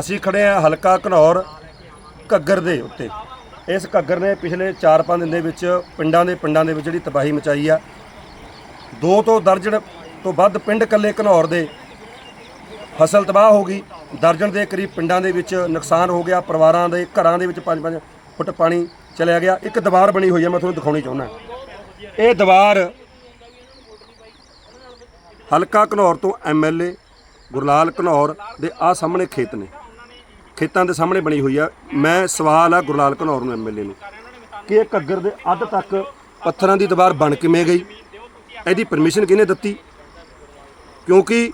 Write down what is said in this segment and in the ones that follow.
ਅਸੀਂ ਖੜੇ ਆ ਹਲਕਾ ਘਨੌਰ ਘੱਗਰ ਦੇ ਉੱਤੇ। ਇਸ ਘੱਗਰ ਨੇ ਪਿਛਲੇ 4-5 ਦਿਨ ਦੇ ਵਿੱਚ ਪਿੰਡਾਂ ਦੇ ਪਿੰਡਾਂ ਦੇ ਵਿੱਚ ਜਿਹੜੀ ਤਬਾਹੀ ਮਚਾਈ ਆ। ਦੋ ਤੋਂ ਦਰਜਨ ਤੋਂ ਵੱਧ ਪਿੰਡ ਕੱਲੇ ਘਨੌਰ ਦੇ ਫਸਲ ਤਬਾਹ ਹੋ ਗਈ। ਦਰਜਨ ਦੇ ਕਰੀਬ ਪਿੰਡਾਂ ਦੇ ਵਿੱਚ ਨੁਕਸਾਨ ਹੋ ਗਿਆ। ਪਰਿਵਾਰਾਂ ਦੇ ਘਰਾਂ ਦੇ ਵਿੱਚ 5-5 ਫੁੱਟ ਪਾਣੀ ਚਲਿਆ ਗਿਆ। ਇੱਕ ਦੀਵਾਰ ਬਣੀ ਹੋਈ ਹੈ ਮੈਂ ਤੁਹਾਨੂੰ ਦਿਖਾਉਣੀ ਚਾਹੁੰਦਾ। ਇਹ ਦੀਵਾਰ ਹਲਕਾ ਘਨੌਰ ਤੋਂ ਐਮਐਲਏ ਗੁਰਲਾਲ ਘਨੌਰ ਦੇ ਆ ਸਾਹਮਣੇ ਖੇਤ ਨੇ। ਖੇਤਾਂ ਦੇ ਸਾਹਮਣੇ ਬਣੀ ਹੋਈ ਆ। ਮੈਂ ਸਵਾਲ ਆ ਗੁਰਲਾਲ ਘਨੌਰ ਨੂੰ ਐਮਐਲਏ ਨੂੰ ਕਿ ਇਹ ਘੱਗਰ ਦੇ ਅੱਧ ਤੱਕ ਪੱਥਰਾਂ ਦੀ ਦੀਵਾਰ ਬਣ ਕਿਵੇਂ ਗਈ? ਇਹਦੀ ਪਰਮਿਸ਼ਨ ਕਿਹਨੇ ਦਿੱਤੀ? ਕਿਉਂਕਿ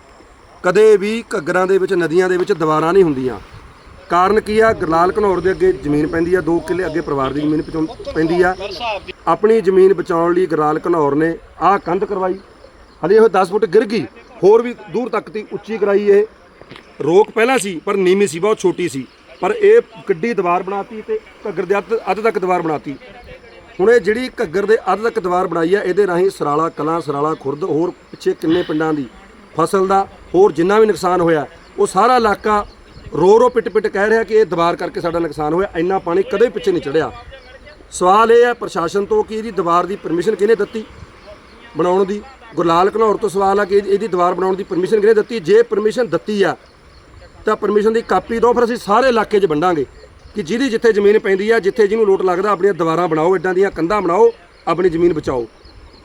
ਕਦੇ ਵੀ ਘੱਗਰਾਂ ਦੇ ਵਿੱਚ, ਨਦੀਆਂ ਦੇ ਵਿੱਚ ਦੀਵਾਰਾਂ ਨਹੀਂ ਹੁੰਦੀਆਂ। ਕਾਰਨ ਕੀ ਆ? ਗੁਰਲਾਲ ਘਨੌਰ ਦੇ ਅੱਗੇ ਜ਼ਮੀਨ ਪੈਂਦੀ ਆ 2 ਕਿੱਲੇ ਅੱਗੇ ਪਰਿਵਾਰ ਦੀ ਜ਼ਮੀਨ ਪਹੁੰਚ- ਪੈਂਦੀ ਆ। ਆਪਣੀ ਜ਼ਮੀਨ ਬਚਾਉਣ ਲਈ ਗੁਰਲਾਲ ਘਨੌਰ ਨੇ ਆਹ ਕੰਧ ਕਰਵਾਈ। ਹਲੇ ਉਹ 10 ਫੁੱਟ ਗਿਰ ਗਈ, ਹੋਰ ਵੀ ਦੂਰ ਤੱਕ ਦੀ ਉੱਚੀ ਕਰਾਈ ਇਹ। ਰੋਕ ਪਹਿਲਾਂ ਸੀ, ਪਰ ਨੀਵੀਂ ਸੀ, ਬਹੁਤ ਛੋਟੀ ਸੀ। ਪਰ ਇਹ ਕਿੱਡੀ ਦੀਵਾਰ ਬਣਾਤੀ ਤੇ ਘੱਗਰ ਦੇ ਅੱਧ ਅੱਧ ਤੱਕ ਦੀਵਾਰ ਬਣਾਤੀ। ਹੁਣ ਇਹ ਜਿਹੜੀ ਘੱਗਰ ਦੇ ਅੱਧ ਤੱਕ ਦੀਵਾਰ ਬਣਾਈ ਆ, ਇਹਦੇ ਰਾਹੀਂ ਸਰਾਲਾ, ਕਲਾਂ ਸਰਾਲਾ, ਖੁਰਦ, ਹੋਰ ਪਿੱਛੇ ਕਿੰਨੇ ਪਿੰਡਾਂ ਦੀ ਫਸਲ ਦਾ, ਹੋਰ ਜਿੰਨਾ ਵੀ ਨੁਕਸਾਨ ਹੋਇਆ, ਉਹ ਸਾਰਾ ਇਲਾਕਾ ਰੋ ਰੋ ਪਿੱਟ ਪਿੱਟ ਕਹਿ ਰਿਹਾ ਕਿ ਇਹ ਦੀਵਾਰ ਕਰਕੇ ਸਾਡਾ ਨੁਕਸਾਨ ਹੋਇਆ, ਇੰਨਾ ਪਾਣੀ ਕਦੇ ਪਿੱਛੇ ਨਹੀਂ ਚੜਿਆ ਸਵਾਲ ਇਹ ਹੈ, ਪ੍ਰਸ਼ਾਸਨ ਤੋਂ ਕਿ ਇਹਦੀ ਦੀਵਾਰ ਦੀ ਪਰਮਿਸ਼ਨ ਕਿਹਨੇ ਦਿੱਤੀ? ਬਣਾਉਣ ਦੀ, ਗੁਰਲਾਲ ਘਨੌਰ ਤੋਂ ਸਵਾਲ ਆ ਕਿ ਇਹਦੀ ਦੀਵਾਰ ਬਣਾਉਣ ਦੀ ਪਰਮਿਸ਼ਨ ਕਿਹਨੇ ਦਿੱਤੀ? ਜੇ ਪਰਮਿਸ਼ਨ ਦਿੱਤੀ ਆ ਤਾਂ ਪਰਮਿਸ਼ਨ ਦੀ ਕਾਪੀ ਦਿਓ, ਫਿਰ ਅਸੀਂ ਸਾਰੇ ਇਲਾਕੇ 'ਚ ਵੰਡਾਂਗੇ। ਕਿ ਜਿਹਦੀ ਜਿੱਥੇ ਜ਼ਮੀਨ ਪੈਂਦੀ ਆ, ਜਿੱਥੇ ਜਿਹਨੂੰ ਲੋਟ ਲੱਗਦਾ, ਆਪਣੀਆਂ ਦੀਵਾਰਾਂ ਬਣਾਓ ਇਦਾਂ ਦੀਆਂ ਕੰਧਾਂ ਬਣਾਓ, ਆਪਣੀ ਜ਼ਮੀਨ ਬਚਾਓ।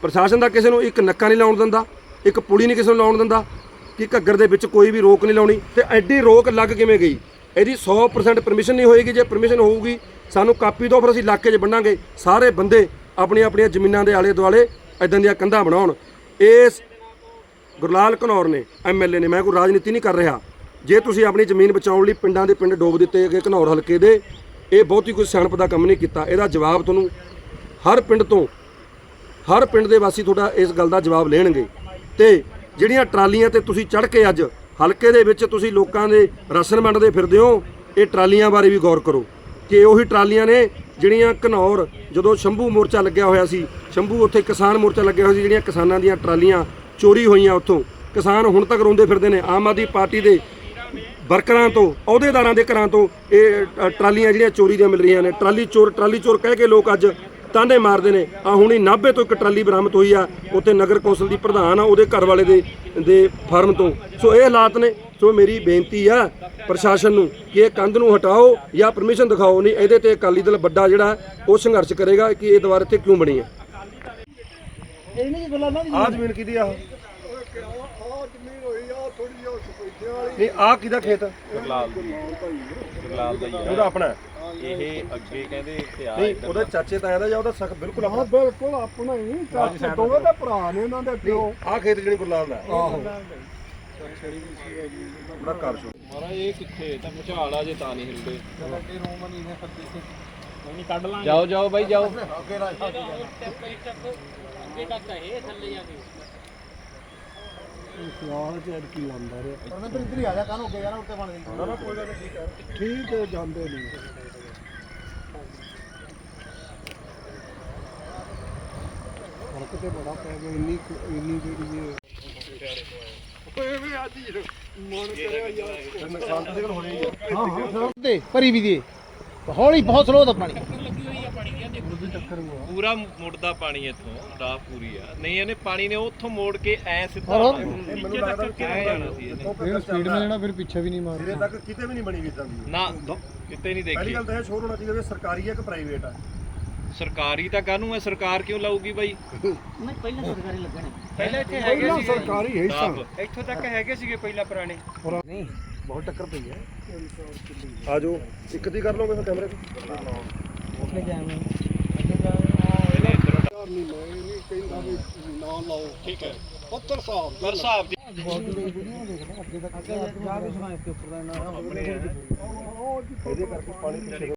ਪ੍ਰਸ਼ਾਸਨ ਦਾ ਕਿਸੇ ਨੂੰ ਇੱਕ ਨੱਕਾ ਨਹੀਂ ਲਾਉਣ ਦਿੰਦਾ, ਇੱਕ ਪੁਲੀ ਨਹੀਂ ਕਿਸੇ ਨੂੰ ਲਾਉਣ ਦਿੰਦਾ, ਕਿ ਘੱਗਰ ਦੇ ਵਿੱਚ ਕੋਈ ਵੀ ਰੋਕ ਨਹੀਂ ਲਾਉਣੀ। ਤੇ ਐਡੀ ਰੋਕ ਲੱਗ ਕਿਵੇਂ ਗਈ? ਇਹਦੀ 100% ਪਰਮਿਸ਼ਨ ਨਹੀਂ ਹੋਏਗੀ। ਜੇ ਪਰਮਿਸ਼ਨ ਹੋਊਗੀ, ਸਾਨੂੰ ਕਾਪੀ ਦਿਓ, ਫਿਰ ਅਸੀਂ ਇਲਾਕੇ 'ਚ ਵੰਡਾਂਗੇ। ਸਾਰੇ ਬੰਦੇ ਆਪਣੀਆਂ ਆਪਣੀਆਂ ਜ਼ਮੀਨਾਂ ਦੇ ਆਲੇ ਦੁਆਲੇ ਇਦਾਂ ਦੀਆਂ ਕੰਧਾਂ ਬਣਾਉਣ। ਇਸ ਗੁਰਲਾਲ ਘਨੌਰ ਨੇ ਐਮਐਲਏ ਨੇ, ਮੈਂ ਕੋਈ ਰਾਜਨੀਤੀ ਨਹੀਂ ਕਰ ਰਿਹਾ। ਜੇ ਤੁਸੀਂ ਆਪਣੀ ਜ਼ਮੀਨ ਬਚਾਉਣ ਲਈ ਪਿੰਡਾਂ ਦੇ ਪਿੰਡ ਡੋਬ ਦਿੱਤੇ ਗਏ ਘਨੌਰ ਹਲਕੇ ਦੇ, ਇਹ ਬਹੁਤੀ ਕੋਈ ਸਿਆਣਪ ਦਾ ਕੰਮ ਨਹੀਂ ਕੀਤਾ। ਇਹਦਾ ਜਵਾਬ ਤੁਹਾਨੂੰ ਹਰ ਪਿੰਡ ਤੋਂ, ਹਰ ਪਿੰਡ ਦੇ ਵਾਸੀ ਤੁਹਾਡਾ ਇਸ ਗੱਲ ਦਾ ਜਵਾਬ ਲੈਣਗੇ। ਤੇ ਜਿਹੜੀਆਂ ਟਰਾਲੀਆਂ ਤੇ ਤੁਸੀਂ ਚੜ ਕੇ ਅੱਜ ਹਲਕੇ ਦੇ ਵਿੱਚ ਤੁਸੀਂ ਲੋਕਾਂ ਦੇ ਰਾਸ਼ਨ ਵੰਡਦੇ ਫਿਰਦੇ ਹੋ, ਇਹ ਟਰਾਲੀਆਂ ਬਾਰੇ ਵੀ ਗੌਰ ਕਰੋ। ਕਿ ਉਹੀ ਟਰਾਲੀਆਂ ਨੇ ਜਿਹੜੀਆਂ ਘਨੌਰ ਜਦੋਂ ਸ਼ੰਭੂ ਮੋਰਚਾ ਲੱਗਿਆ ਹੋਇਆ ਸੀ, ਸ਼ੰਭੂ ਉੱਥੇ ਕਿਸਾਨ ਮੋਰਚਾ ਲੱਗਿਆ ਹੋਇਆ ਸੀ, ਜਿਹੜੀਆਂ ਕਿਸਾਨਾਂ ਦੀਆਂ ਟਰਾਲੀਆਂ ਚੋਰੀ ਹੋਈਆਂ ਉੱਥੋਂ। ਕਿਸਾਨ ਹੁਣ ਤੱਕ ਰੋਂਦੇ ਫਿਰਦੇ ਨੇ, ਆਮ ਆਦਮੀ ਪਾਰਟੀ ਦੇ ਵਰਕਰਾਂ ਤੋਂ ਅਹੁਦੇਦਾਰਾਂ ਦੇ ਘਰਾਂ ਤੋਂ ਇਹ ਅ, ਟਰਾਲੀਆਂ ਜਿਹੜੀਆਂ ਚੋਰੀ ਦੀਆਂ ਮਿਲ ਰਹੀਆਂ ਨੇ ਟਰਾਲੀ ਚੋਰ ਟਰਾਲੀ ਚੋਰ ਕਹਿ ਕੇ ਲੋਕ ਅੱਜ ਤਾਂਡੇ ਮਾਰਦੇ ਨੇ। ਆ ਹੁਣੀ ਨਾਭੇ ਤੋਂ ਇੱਕ ਟਰਾਲੀ ਬਰਾਮਦ ਹੋਈ ਆ ਉੱਥੇ ਨਗਰ ਕੌਂਸਲ ਦੀ ਪ੍ਰਧਾਨ ਆ ਉਹਦੇ ਘਰ ਵਾਲੇ ਦੇ ਦੇ ਫਾਰਮ ਤੋਂ। ਸੋ ਇਹ ਹਾਲਾਤ ਨੇ। ਸੋ ਮੇਰੀ ਬੇਨਤੀ ਆ ਪ੍ਰਸ਼ਾਸਨ ਨੂੰ ਕਿ ਇਹ ਕੰਧ ਨੂੰ ਹਟਾਓ ਜਾਂ ਪਰਮਿਸ਼ਨ ਦਿਖਾਓ। ਨਹੀਂ ਇਹਦੇ ਤੇ ਅਕਾਲੀ ਦਲ ਵੱਡਾ ਜਿਹੜਾ ਉਹ ਸੰਘਰਸ਼ ਕਰੇਗਾ ਕਿ ਇਹ ਦੁਬਾਰਾ ਇੱਥੇ ਕਿਉਂ ਬਣੀ ਹੈ। ਆ ਜ਼ਮੀਨ ਕਿਹਦੀ ਆ? ਨਹੀਂ ਆ ਕਿਹਦਾ ਖੇਤ ਗੁਰਲਾਲ ਦੀ। ਗੁਰਲਾਲ ਦਾ ਹੀ ਆ। ਉਹਦਾ ਆਪਣਾ ਹੈ। ਇਹ ਅੱਗੇ ਕਹਿੰਦੇ ਤੇ ਆ ਨਹੀਂ ਉਹਦੇ ਚਾਚੇ ਤਾਇਆ ਦਾ ਜਾਂ ਉਹਦਾ ਸਖ ਬਿਲਕੁਲ ਆਪਣਾ। ਬਿਲਕੁਲ ਆਪਣਾ ਹੀ। ਚਾਚੇ ਦੋਵੇਂ ਤਾਂ ਭਰਾ ਨੇ ਉਹਨਾਂ ਦੇ ਪਿਓ। ਆ ਖੇਤ ਜਿਹੜੀ ਗੁਰਲਾਲ ਦਾ ਹੈ। ਆਹੋ। ਬੜਾ ਘਰ ਸ਼ੋ ਮਹਾਰਾਜ ਇਹ ਕਿੱਥੇ? ਤਾਂ ਭੁਚਾਲ ਆ ਜੇ ਤਾਂ ਨਹੀਂ ਹਿਲਦੇ। ਜਾਓ ਜਾਓ ਬਾਈ ਜਾਓ। ਸਿਆਲ ਚ ਕੀ ਲਾਂਦਾ ਰਿਹਾ? ਉਹਨੇ ਤੂੰ ਇੱਧਰ ਹੀ ਆ ਜਾ ਕਾਹਨੂੰ ਅੱਗੇ ਜਾਣਾ ਉੱਤੇ ਬਣ ਗਈ ਠੀਕ ਹੈ। ਜਾਂਦੇ ਨਹੀਂ। ਫ਼ਰਕ ਤੇ ਬੜਾ ਪੈ ਗਿਆ ਇੰਨੀ ਕੁ- ਇੰਨੀ ਜਿਹੜੀ ਇਹ ਓਏ ਵੀ ਅੱਜ ਹੀ ਮਨ ਕਰਿਆ ਯਾਰ। ਨੁਕਸਾਨ ਤਾਂ ਸਿਕਲ ਹੋਣੀ ਹੈ ਹਾਂ ਹਾਂ ਸਰ ਤੇ ਭਰੀ ਵੀ ਦੀ। ਹੌਲੀ ਬਹੁਤ ਸਲੋ ਦਾ ਪਾਣੀ। ਪੂਰਾ ਮੁੜਦਾ ਪਾਣੀ ਇੱਥੋਂ ਦਾ ਪੂਰੀ ਆ। ਨਹੀਂ ਇਹਨੇ ਪਾਣੀ ਨੇ ਉੱਥੋਂ ਮੋੜ ਕੇ ਐ ਸਿੱਧਾ ਹੋਰ? ਮੈਨੂੰ ਲੱਗਦਾ ਕਿ ਐ ਜਾਣਾ ਸੀ ਇਹਨੇ। ਫਿਰ ਸਪੀਡ ਨਾਲ ਜਾਣਾ ਫਿਰ ਪਿੱਛੇ ਵੀ ਨਹੀਂ ਮਾਰਦਾ ਤੱਕ ਕਿਤੇ ਵੀ ਨਹੀਂ ਬਣੀ ਵੀ ਇਦਾਂ ਦੀ। ਨਾ ਕਿਤੇ ਨਹੀਂ ਪਹਿਲੀ ਦੇਖੀ ਗੱਲ ਤਾਂ ਇਹ ਸ਼ੋਰ ਹੋਣਾ ਚਾਹੀਦਾ ਵੀ ਸਰਕਾਰੀ ਹੈ ਕਿ ਪ੍ਰਾਈਵੇਟ ਆ? ਸਰਕਾਰੀ ਤਾਂ ਕਾਹਨੂੰ ਹੈ? ਸਰਕਾਰ ਕਿਉਂ ਲਾਊਗੀ ਬਾਈ? ਨਹੀਂ ਪਹਿਲਾਂ ਸਰਕਾਰੀ ਲੱਗਣੇ। ਪਹਿਲਾਂ ਇੱਥੇ ਪਹਿਲਾਂ ਸਰਕਾਰੀ ਹੈ। ਇੱਥੋਂ ਤੱਕ ਹੈਗੇ ਸੀਗੇ ਪਹਿਲਾਂ ਪੁਰਾਣੇ। ਨਹੀਂ ਬਹੁਤ ਟੱਕਰ ਪਈ ਹੈ। ਆ ਜਾਓ ਇੱਕ ਦੀ ਕਰ ਲਓਗੇ ਫਿਰ ਕੈਮਰੇ ਨਹੀਂ ਮੈਂ ਨਹੀਂ ਕਹਿੰਦਾ ਵੀ ਨਾ ਲਾਓ। ਠੀਕ ਹੈ। ਪੱਤਰ ਸਾਹਿਬ। ਪਰ ਸਾਹਿਬ ਦੀ ਅੱਗੇ ਤੱਕ ਜਾ ਕੇ ਸਮਾਂ ਇੱਥੇ ਉੱਪਰ ਦਾ ਨਾ ਇਹਦੇ ਕਰਕੇ ਪਾਣੀ